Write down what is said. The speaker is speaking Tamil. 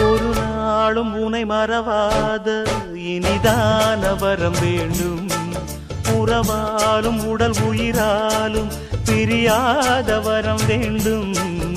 ஒரு நாளும் உனை மறவாத. இனிதான வரம் வேண்டும். உறவாலும் உடல் உயிராலும் பிரியாத வரம் வேண்டும்.